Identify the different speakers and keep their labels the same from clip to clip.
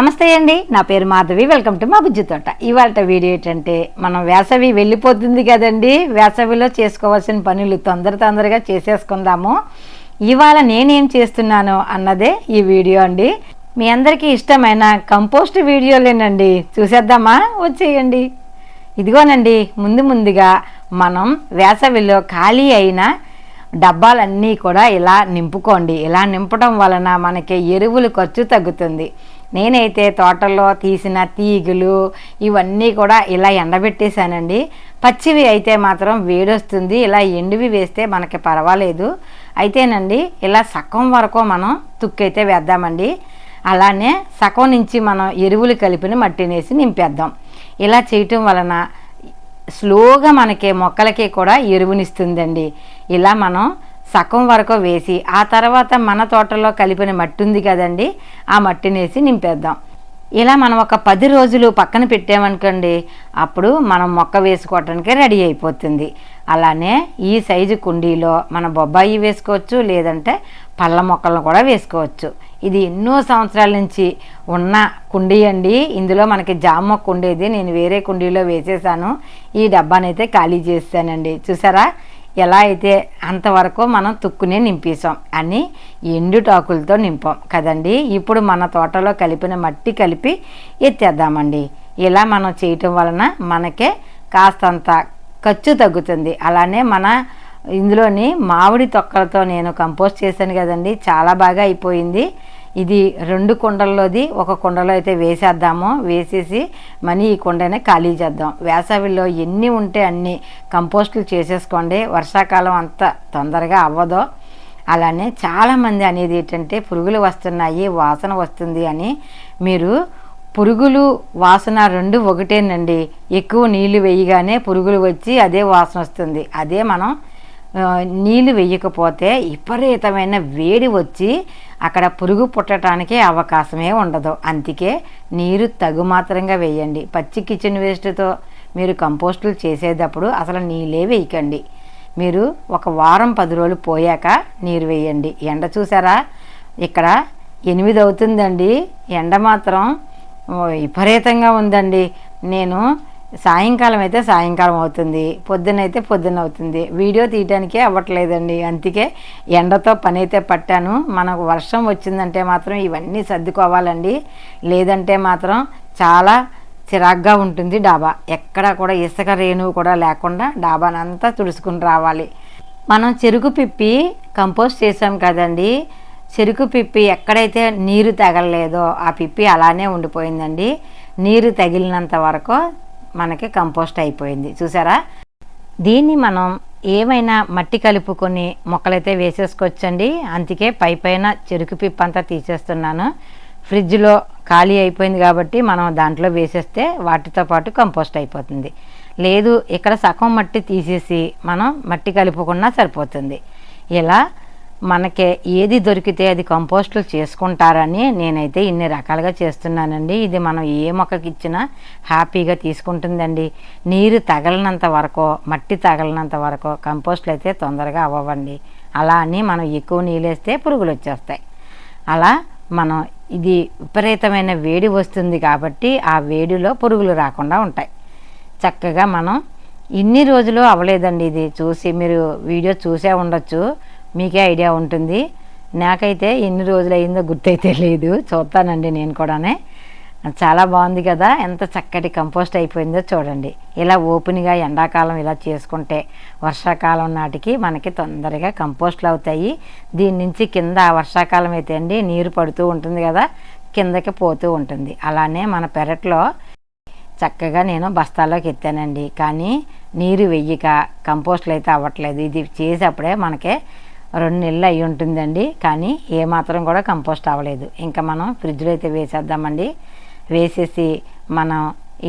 Speaker 1: నమస్తే అండి. నా పేరు మాధవి. వెల్కమ్ టు మా బుజ్జి తోట. ఇవాళ వీడియో ఏంటంటే మనం వేసవి వెళ్ళిపోతుంది కదండి. వేసవిలో చేసుకోవాల్సిన పనులు తొందర తొందరగా చేసేసుకుందాము. ఇవాళ నేనేం చేస్తున్నాను అన్నదే ఈ వీడియో అండి. మీ అందరికీ ఇష్టమైన కంపోస్ట్ వీడియోలేనండి. చూసేద్దామా? వచ్చేయండి. ఇదిగోనండి ముందు ముందుగా మనం వేసవిలో ఖాళీ అయిన డబ్బాలన్నీ కూడా ఇలా నింపుకోండి. ఇలా నింపడం వలన మనకి ఎరువులు ఖర్చు తగ్గుతుంది. నేనైతే తోటల్లో తీసిన తీగలు ఇవన్నీ కూడా ఇలా ఎండబెట్టేశానండి. పచ్చివి అయితే మాత్రం వేడొస్తుంది. ఇలా ఎండివి వేస్తే మనకి పర్వాలేదు. అయితేనండి ఇలా సగం వరకు మనం తుక్కైతే వేద్దామండి. అలానే సగం నుంచి మనం ఎరువులు కలిపిన మట్టినేసి నింపేద్దాం. ఇలా చేయటం వలన స్లోగా మనకి మొక్కలకి కూడా ఎరువునిస్తుందండి. ఇలా మనం సగం వరకు వేసి ఆ తర్వాత మన తోటలో కలిపిన మట్టి ఉంది కదండి ఆ మట్టినేసి నింపేద్దాం. ఇలా మనం ఒక పది రోజులు పక్కన పెట్టామనుకోండి అప్పుడు మనం మొక్క వేసుకోవటానికి రెడీ అయిపోతుంది. అలానే ఈ సైజు కుండీలో మన బొబ్బాయి వేసుకోవచ్చు లేదంటే పళ్ళ మొక్కలను కూడా వేసుకోవచ్చు. ఇది ఎన్నో సంవత్సరాల నుంచి ఉన్న కుండీ అండి. ఇందులో మనకి జామ మొక్క ఉండేది నేను వేరే కుండీలో వేసేసాను. ఈ డబ్బానైతే ఖాళీ చేస్తానండి. చూసారా? ఎలా అయితే అంతవరకు మనం తుక్కునే నింపేసాం అని ఎండుటాకులతో నింపాం కదండి. ఇప్పుడు మన తోటలో కలిపిన మట్టి కలిపి ఎత్తేద్దామండి. ఇలా మనం చేయటం వలన మనకే కాస్తంత ఖర్చు తగ్గుతుంది. అలానే మన ఇందులోని మామిడి తొక్కలతో నేను కంపోస్ట్ చేశాను కదండి. చాలా బాగా అయిపోయింది. ఇది రెండు కుండల్లోది ఒక కుండలో అయితే వేసేద్దాము. వేసేసి మనీ ఈ కుండనే ఖాళీ చేద్దాం. వేసవిలో ఎన్ని ఉంటే అన్ని కంపోస్టులు చేసేసుకోండి. వర్షాకాలం అంత తొందరగా అవ్వదో. అలానే చాలామంది అనేది ఏంటంటే పురుగులు వస్తున్నాయి వాసన వస్తుంది అని మీరు పురుగులు వాసన రెండు ఒకటేనండి. ఎక్కువ నీళ్ళు వేయగానే పురుగులు వచ్చి అదే వాసన వస్తుంది. అదే మనం నీళ్ళు వేయకపోతే విపరీతమైన వేడి వచ్చి అక్కడ పురుగు పుట్టడానికి అవకాశమే ఉండదు. అందుకే నీరు తగు మాత్రంగా వేయండి. పచ్చి కిచెన్ వేస్ట్తో మీరు కంపోస్టులు చేసేటప్పుడు అసలు నీళ్ళే వేయకండి. మీరు ఒక వారం పది రోజులు పోయాక నీరు వేయండి. ఎండ చూసారా? ఇక్కడ ఎనిమిది అవుతుందండి. ఎండ మాత్రం విపరీతంగా ఉందండి. నేను సాయంకాలం అయితే సాయంకాలం అవుతుంది పొద్దునైతే పొద్దున అవుతుంది. వీడియో తీయడానికే అవ్వట్లేదండి. అందుకే ఎండతో పని అయితే పట్టాను. మనకు వర్షం వచ్చిందంటే మాత్రం ఇవన్నీ సర్దుకోవాలండి. లేదంటే మాత్రం చాలా చిరాగ్గా ఉంటుంది డాబా. ఎక్కడ కూడా ఇసుక రేణువు కూడా లేకుండా డాబానంతా తుడుచుకుని రావాలి. మనం చెరుకు పిప్పి కంపోస్ట్ చేసాం కదండి. చెరుకు పిప్పి ఎక్కడైతే నీరు తగలలేదో ఆ పిప్పి అలానే ఉండిపోయిందండి. నీరు తగిలినంత వరకు మనకి కంపోస్ట్ అయిపోయింది. చూసారా? దీన్ని మనం ఏమైనా మట్టి కలుపుకొని మొక్కలైతే వేసేసుకోవచ్చండి. అందుకే పై పైన చెరుకు పిప్ప అంతా తీసేస్తున్నాను. ఫ్రిడ్జ్లో ఖాళీ అయిపోయింది కాబట్టి మనం దాంట్లో వేసేస్తే వాటితో పాటు కంపోస్ట్ అయిపోతుంది. లేదు ఇక్కడ సగం మట్టి తీసేసి మనం మట్టి కలుపుకున్నా సరిపోతుంది. ఇలా మనకి ఏది దొరికితే అది కంపోస్టులు చేసుకుంటారని నేనైతే ఇన్ని రకాలుగా చేస్తున్నానండి. ఇది మనం ఏ మొక్కకి ఇచ్చినా హ్యాపీగా తీసుకుంటుందండి. నీరు తగలనంత వరకు మట్టి తగలనంత వరకు కంపోస్టులు అయితే తొందరగా అవ్వండి అలా అని మనం ఎక్కువ నీళ్ళు వేస్తే పురుగులు వచ్చేస్తాయి. అలా మనం ఇది విపరీతమైన వేడి వస్తుంది కాబట్టి ఆ వేడిలో పురుగులు రాకుండా ఉంటాయి. చక్కగా మనం ఇన్ని రోజులు అవ్వలేదండి ఇది చూసి మీరు వీడియో చూసే ఉండొచ్చు. మీకే ఐడియా ఉంటుంది. నాకైతే ఎన్ని రోజులు అయిందో గుర్తయితే లేదు. చూస్తానండి నేను కూడానే. చాలా బాగుంది కదా. ఎంత చక్కటి కంపోస్ట్ అయిపోయిందో చూడండి. ఇలా ఓపెన్గా ఎండాకాలం ఇలా చేసుకుంటే వర్షాకాలం నాటికి మనకి తొందరగా కంపోస్ట్లు అవుతాయి. దీని నుంచి కింద వర్షాకాలం అయితే అండి నీరు పడుతూ ఉంటుంది కదా కిందకి పోతూ ఉంటుంది. అలానే మన పెరట్లో చక్కగా నేను బస్తాల్లోకి ఎత్తానండి. కానీ నీరు వెయ్యక కంపోస్ట్లు అయితే అవ్వట్లేదు. ఇది చేసేప్పుడే మనకే రెండు నెలలు అయి ఉంటుందండి. కానీ ఏమాత్రం కూడా కంపోస్ట్ అవ్వలేదు. ఇంకా మనం ఫ్రిడ్జ్లో అయితే వేసేద్దామండి. వేసేసి మనం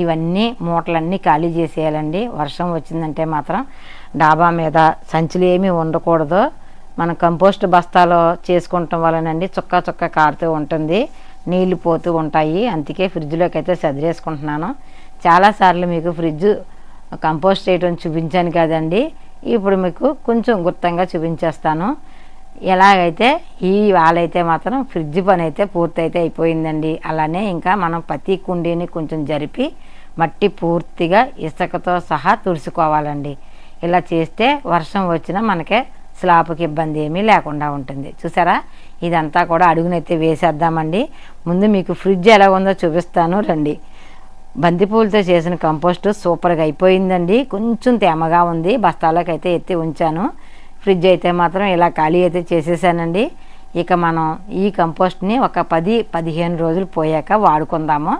Speaker 1: ఇవన్నీ మూటలన్నీ ఖాళీ చేసేయాలండి. వర్షం వచ్చిందంటే మాత్రం డాబా మీద సంచులు ఏమీ ఉండకూడదు. మనం కంపోస్ట్ బస్తాలో చేసుకుంటాం వలనండి చుక్క చుక్క కారుతూ ఉంటుంది. నీళ్ళు పోతూ ఉంటాయి. అందుకే ఫ్రిడ్జ్లోకి అయితే సదిరేసుకుంటున్నాను. చాలాసార్లు మీకు ఫ్రిడ్జ్ కంపోస్ట్ చేయడం చూపించాను కదండి. ఇప్పుడు మీకు కొంచెం గుర్తంగా చూపించేస్తాను. ఎలాగైతే ఈ వాళ్ళైతే మాత్రం ఫ్రిడ్జ్ పని అయితే పూర్తయితే అయిపోయిందండి. అలానే ఇంకా మనం ప్రతి కుండీని కొంచెం జరిపి మట్టి పూర్తిగా ఇసుకతో సహా తుడుచుకోవాలండి. ఇలా చేస్తే వర్షం వచ్చినా మనకే స్లాబ్కి ఇబ్బంది ఏమీ లేకుండా ఉంటుంది. చూసారా? ఇదంతా కూడా అడుగునైతే వేసేద్దామండి. ముందు మీకు ఫ్రిడ్జ్ ఎలా ఉందో చూపిస్తాను రండి. బంతిపూలతో చేసిన కంపోస్ట్ సూపర్గా అయిపోయిందండి. కొంచెం తేమగా ఉంది. బస్తాలోకి అయితే ఎత్తి ఉంచాను. ఫ్రిడ్జ్ అయితే మాత్రం ఇలా ఖాళీ అయితే చేసేసానండి. ఇక మనం ఈ కంపోస్ట్ని ఒక పది పదిహేను రోజులు పోయాక వాడుకుందాము.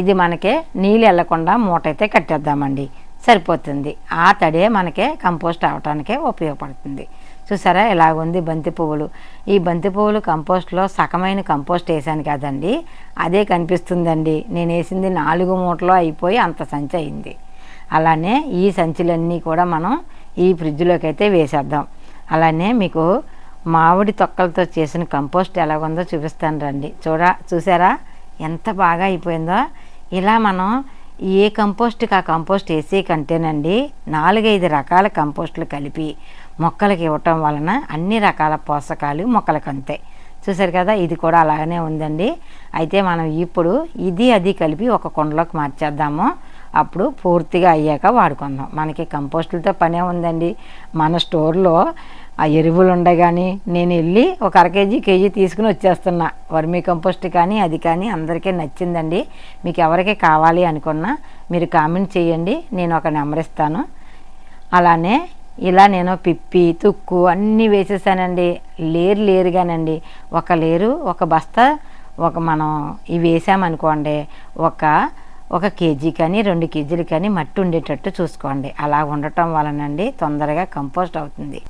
Speaker 1: ఇది మనకే నీళ్ళు వెళ్ళకుండా మూట అయితే కట్టేద్దామండి. సరిపోతుంది. ఆ తడే మనకే కంపోస్ట్ అవటానికే ఉపయోగపడుతుంది. చూసారా? ఇలాగుంది బంతి పువ్వులు. ఈ బంతి పువ్వులు కంపోస్ట్లో సగమైన కంపోస్ట్ వేసాను కదండి. అదే కనిపిస్తుందండి. నేను వేసింది నాలుగు మూటలో అయిపోయి అంత సంచి అయింది. అలానే ఈ సంచులన్నీ కూడా మనం ఈ ఫ్రిడ్జ్లోకి అయితే వేసేద్దాం. అలానే మీకు మామిడి తొక్కలతో చేసిన కంపోస్ట్ ఎలాగుందో చూపిస్తాను రండి. చూడ చూసారా? ఎంత బాగా అయిపోయిందో. ఇలా మనం ఏ కంపోస్ట్కి ఆ కంపోస్ట్ వేసే కంటేనండి నాలుగైదు రకాల కంపోస్టులు కలిపి మొక్కలకి ఇవ్వటం వలన అన్ని రకాల పోషకాలు మొక్కలకు అంతాయి చూసారు కదా ఇది కూడా అలాగనే ఉందండి. అయితే మనం ఇప్పుడు ఇది అది కలిపి ఒక కుండలోకి మార్చేద్దాము. అప్పుడు పూర్తిగా అయ్యాక వాడుకుందాం. మనకి కంపోస్టులతో పనే ఉందండి. మన స్టోర్లో ఆ ఎరువులు ఉండగాని నేను వెళ్ళి ఒక అర కేజీ కేజీ తీసుకుని వచ్చేస్తున్నా. వర్మీ కంపోస్ట్ కానీ అది కానీ అందరికీ నచ్చిందండి. మీకు ఎవరికి కావాలి అనుకున్నా మీరు కామెంట్ చేయండి. నేను ఒక నెంబర్ ఇస్తాను. అలానే ఇలా నేను పిప్పి తుక్కు అన్నీ వేసేసానండి. లేరు లేరుగానండి. ఒక లేరు ఒక బస్తా ఒక మనం ఇవి వేసామనుకోండి ఒక ఒక కేజీ కానీ రెండు కేజీలు కానీ మట్టి ఉండేటట్టు చూసుకోండి. అలా ఉండటం వలనండి తొందరగా కంపోస్ట్ అవుతుంది.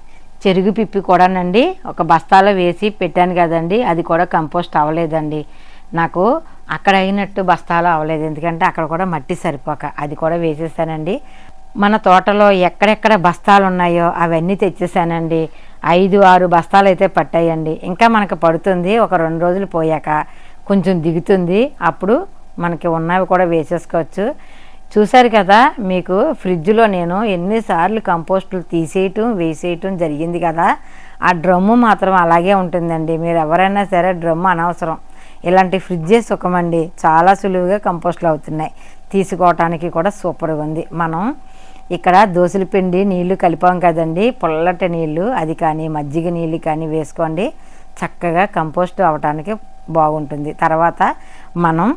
Speaker 1: చెరుగు పిప్పి కూడానండి ఒక బస్తాలో వేసి పెట్టాను కదండి అది కూడా కంపోస్ట్ అవ్వలేదండి. నాకు అక్కడ అయినట్టు బస్తాలో అవ్వలేదు ఎందుకంటే అక్కడ కూడా మట్టి సరిపోక అది కూడా వేసేసానండి. మన తోటలో ఎక్కడెక్కడ బస్తాలు ఉన్నాయో అవన్నీ తెచ్చేసానండి ఐదు ఆరు బస్తాలు అయితే పట్టాయండి. ఇంకా మనకు పడుతుంది ఒక రెండు రోజులు పోయాక. కొంచెం దిగుతుంది. అప్పుడు మనకి ఉన్నవి కూడా వేసేసుకోవచ్చు. చూశారు కదా మీకు ఫ్రిడ్జ్లో నేను ఎన్నిసార్లు కంపోస్టులు తీసేయటం వేసేయటం జరిగింది కదా. ఆ డ్రమ్ము మాత్రం అలాగే ఉంటుందండి. మీరు ఎవరైనా సరే డ్రమ్ము అనవసరం. ఇలాంటి ఫ్రిడ్జే సుఖమండి. చాలా సులువుగా కంపోస్ట్లు అవుతున్నాయి. తీసుకోవటానికి కూడా సూపర్గా ఉంది. మనం ఇక్కడ దోశల పిండి నీళ్ళు కలిపాం కదండి. పుల్లటి నీళ్ళు అది కానీ మజ్జిగ నీళ్ళు కానీ వేసుకోండి. చక్కగా కంపోస్ట్ అవటానికి బాగుంటుంది. తర్వాత మనం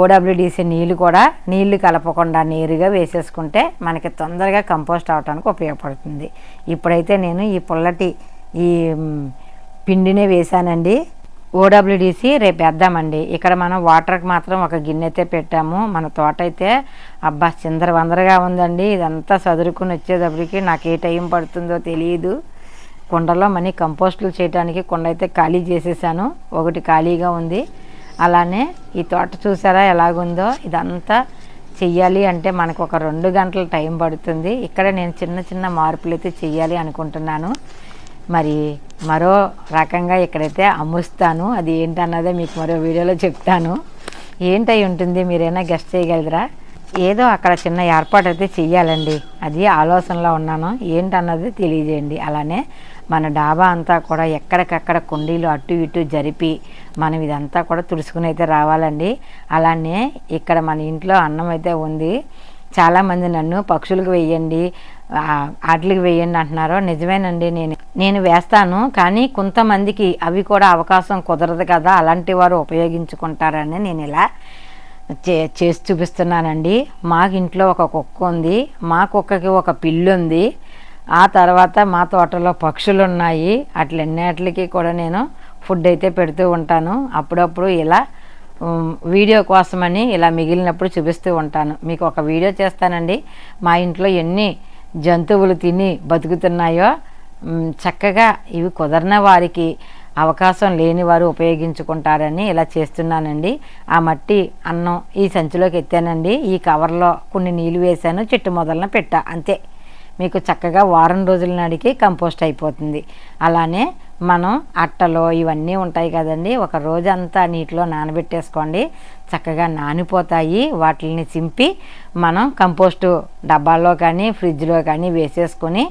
Speaker 1: ఓడబ్ల్యూడిసి నీళ్ళు కూడా నీళ్ళు కలపకుండా నేరుగా వేసేసుకుంటే మనకి తొందరగా కంపోస్ట్ అవడానికి ఉపయోగపడుతుంది. ఇప్పుడైతే నేను ఈ పుల్లటి ఈ పిండినే వేశానండి. ఓడబ్ల్యూడిసి రేపు వేద్దామండి. ఇక్కడ మనం వాటర్కి మాత్రం ఒక గిన్నె అయితే పెట్టాము. మన తోట అయితే అబ్బా చిందర వందరగా ఉందండి. ఇదంతా చదురుకుని వచ్చేటప్పటికి నాకు ఏ టైం పడుతుందో తెలియదు కుండలో మనీ కంపోస్టులు చేయడానికి కుండ అయితే ఖాళీ చేసేసాను. ఒకటి ఖాళీగా ఉంది. అలానే ఈ తోట చూసారా ఎలాగుందో? ఇదంతా చెయ్యాలి అంటే మనకు ఒక రెండు గంటల టైం పడుతుంది. ఇక్కడ నేను చిన్న చిన్న మార్పులు అయితే చెయ్యాలి అనుకుంటున్నాను. మరి మరో రకంగా ఇక్కడైతే అమ్ముస్తాను. అది ఏంటన్నదే మీకు మరో వీడియోలో చెప్తాను. ఏంటై ఉంటుంది? మీరైనా గెస్ట్ చేయగలరా? ఏదో అక్కడ చిన్న ఏర్పాటు అయితే చెయ్యాలండి. అది ఆలోచనలో ఉన్నాను. ఏంటన్నది తెలియజేయండి. అలానే మన డాబా అంతా కూడా ఎక్కడికక్కడ కుండీలు అటు ఇటు జరిపి మనం ఇదంతా కూడా తుడుచుకుని అయితే రావాలండి. అలానే ఇక్కడ మన ఇంట్లో అన్నం అయితే ఉంది. చాలామంది నన్ను పక్షులకు వేయండి ఆటలకు వెయ్యండి వేయండి అంటున్నారు. నిజమేనండి నేను నేను వేస్తాను కానీ కొంతమందికి అవి కూడా అవకాశం కుదరదు కదా అలాంటి వారు ఉపయోగించుకుంటారని నేను ఇలా చే చేసి చూపిస్తున్నానండి. మాకు ఇంట్లో ఒక కుక్క ఉంది మా కుక్కకి ఒక పిల్లు ఉంది. ఆ తర్వాత మా తోటలో పక్షులు ఉన్నాయి. అట్లన్నిటికి కూడా నేను ఫుడ్ అయితే పెడుతూ ఉంటాను. అప్పుడప్పుడు ఇలా వీడియో కోసమని ఇలా మిగిలినప్పుడు చూపిస్తూ ఉంటాను. మీకు ఒక వీడియో చేస్తానండి. మా ఇంట్లో ఎన్ని జంతువులు తిని బతుకుతున్నాయో చక్కగా ఇవి కుదరని వారికి అవకాశం లేని వారు ఉపయోగించుకుంటారని ఇలా చేస్తున్నానండి. ఆ మట్టి అన్నం ఈ సంచిలోకి ఎత్తానండి. ఈ కవర్లో కొన్ని నీళ్ళు వేశాను చెట్టు మొదలన పెట్టా అంతే. మీకు చక్కగా వారం రోజుల నాడికి కంపోస్ట్ అయిపోతుంది. అలానే మనం అట్టలో ఇవన్నీ ఉంటాయి కదండి ఒక రోజంతా నీటిలో నానబెట్టేసుకోండి. చక్కగా నానిపోతాయి. వాటిని చింపి మనం కంపోస్టు డబ్బాల్లో కానీ ఫ్రిడ్జ్లో కానీ వేసేసుకొని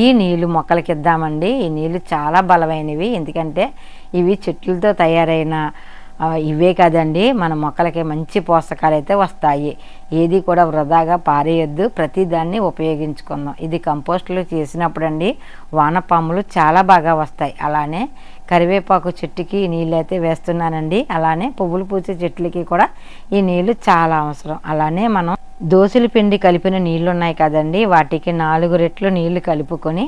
Speaker 1: ఈ నీళ్ళు మొక్కలకి ఇద్దామండి. ఈ నీళ్ళు చాలా బలమైనవి. ఎందుకంటే ఇవి చెట్లతో తయారైన ఇవే కాదండి. మన మొక్కలకి మంచి పోషకాలు అయితే వస్తాయి. ఏది కూడా వృధాగా పారేయొద్దు. ప్రతిదాన్ని ఉపయోగించుకుందాం. ఇది కంపోస్టులు చేసినప్పుడు అండి వానపాములు చాలా బాగా వస్తాయి. అలానే కరివేపాకు చెట్టుకి నీళ్ళు అయితే వేస్తున్నానండి. అలానే పువ్వులు పూసే చెట్లకి కూడా ఈ నీళ్ళు చాలా అవసరం. అలానే మనం దోసల పిండి కలిపిన నీళ్ళు ఉన్నాయి కదండి. వాటికి నాలుగు రెట్లు నీళ్ళు కలుపుకొని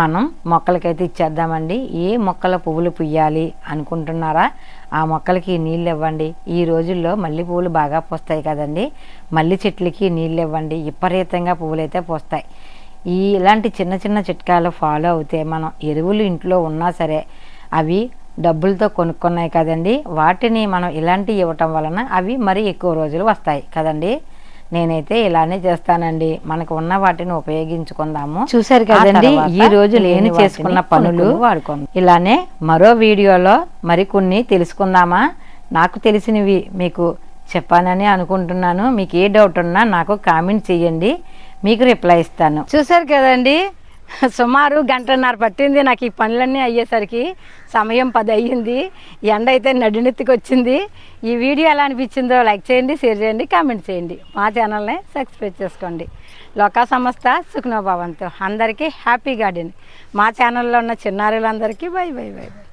Speaker 1: మనం మొక్కలకైతే ఇచ్చేద్దామండి. ఏ మొక్కల పువ్వులు పుయ్యాలి అనుకుంటున్నారా? ఆ మొక్కలకి నీళ్ళు ఇవ్వండి. ఈ రోజుల్లో మల్లె పువ్వులు బాగా పూస్తాయి కదండి. మల్లె చెట్లకి నీళ్ళు ఇవ్వండి. విపరీతంగా పువ్వులు అయితే పూస్తాయి. ఈ ఇలాంటి చిన్న చిన్న చిట్కాలు ఫాలో అవుతే మనం ఎరువులు ఇంట్లో ఉన్నా సరే అవి డబ్బులతో కొనుక్కున్నాయి కదండి. వాటిని మనం ఇలాంటివి ఇవ్వటం వలన అవి మరి ఎక్కువ రోజులు వస్తాయి కదండి. నేనైతే ఇలానే చేస్తానండి. మనకు ఉన్న వాటిని ఉపయోగించుకుందాము. చూసారు కదండి ఈ రోజు నేను చేసుకున్న పనులు వాడుకుందాం. ఇలానే మరో వీడియోలో మరికొన్ని తెలుసుకుందామా? నాకు తెలిసినవి మీకు చెప్పానని అనుకుంటున్నాను. మీకు ఏ డౌట్ ఉన్నా నాకు కామెంట్ చేయండి. మీకు రిప్లై ఇస్తాను. చూసారు కదండి సుమారు గంటన్నర పట్టింది నాకు ఈ పనులన్నీ అయ్యేసరికి. సమయం పది అయ్యింది. ఎండ అయితే నడినెత్తికి వచ్చింది ఈ వీడియో ఎలా అనిపించిందో లైక్ చేయండి షేర్ చేయండి కామెంట్ చేయండి. మా ఛానల్ని సబ్స్క్రైబ్ చేసుకోండి. లోకా సంస్థ సుఖ్నోభావంతో. అందరికీ హ్యాపీ గార్డెన్. మా ఛానల్లో ఉన్న చిన్నారులందరికీ బై బై బై బై.